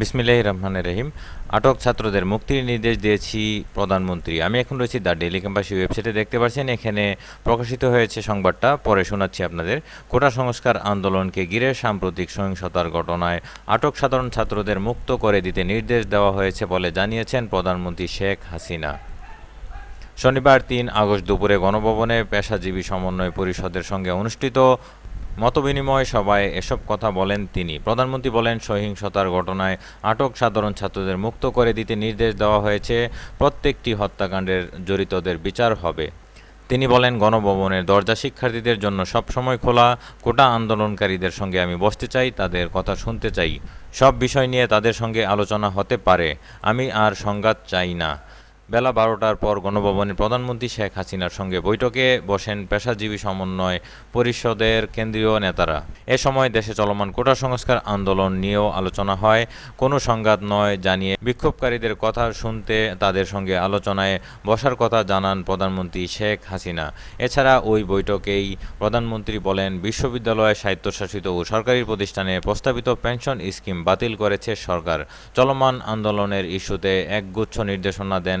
বিসমিল্লাহ রহমানের রহিম। আটক ছাত্রদের মুক্তির নির্দেশ দিয়েছি প্রধানমন্ত্রী। আমি এখন রয়েছি দ্য ডেলি ক্যাম্পাসি ওয়েবসাইটে দেখতে পাচ্ছেন, এখানে প্রকাশিত হয়েছে সংবাদটা, পরে শোনাচ্ছি আপনাদের। কোটা সংস্কার আন্দোলনকে ঘিরে সাম্প্রতিক সহিংসতার ঘটনায় আটক সাধারণ ছাত্রদের মুক্ত করে দিতে নির্দেশ দেওয়া হয়েছে বলে জানিয়েছেন প্রধানমন্ত্রী শেখ হাসিনা। শনিবার তিন আগস্ট দুপুরে গণভবনে পেশাজীবী সমন্বয় পরিষদের সঙ্গে অনুষ্ঠিত মতবিনিময় সভায় এসব কথা বলেন তিনি। প্রধানমন্ত্রী বলেন, সহিংসতার ঘটনায় আটক সাধারণ ছাত্রদের মুক্ত করে দিতে নির্দেশ দেওয়া হয়েছে, প্রত্যেকটি হত্যাকাণ্ডের জড়িতদের বিচার হবে। তিনি বলেন গণভবনের দরজা শিক্ষার্থীদের জন্য সবসময় খোলা, কোটা আন্দোলনকারীদের সঙ্গে আমি বসতে চাই, তাদের কথা শুনতে চাই। সব বিষয় নিয়ে তাদের সঙ্গে আলোচনা হতে পারে। আমি আর সংঘাত চাই না। বেলা বারোটার পর গণভবনে প্রধানমন্ত্রী শেখ হাসিনার সঙ্গে বৈঠকে বসেন পেশাজীবী সমন্বয় পরিষদের কেন্দ্রীয় নেতারা। এ সময় দেশে চলমান কোটা সংস্কার আন্দোলন নিয়েও আলোচনা হয়। কোনো সংঘাত নয় জানিয়ে বিক্ষোভকারীদের কথা শুনতে তাদের সঙ্গে আলোচনায় বসার কথা জানান প্রধানমন্ত্রী শেখ হাসিনা। এছাড়া ওই বৈঠকেই প্রধানমন্ত্রী বলেন, বিশ্ববিদ্যালয়ে স্বায়ত্তশাসিত ও সরকারি প্রতিষ্ঠানে প্রস্তাবিত পেনশন স্কিম বাতিল করেছে সরকার। চলমান আন্দোলনের ইস্যুতে একগুচ্ছ নির্দেশনা দেন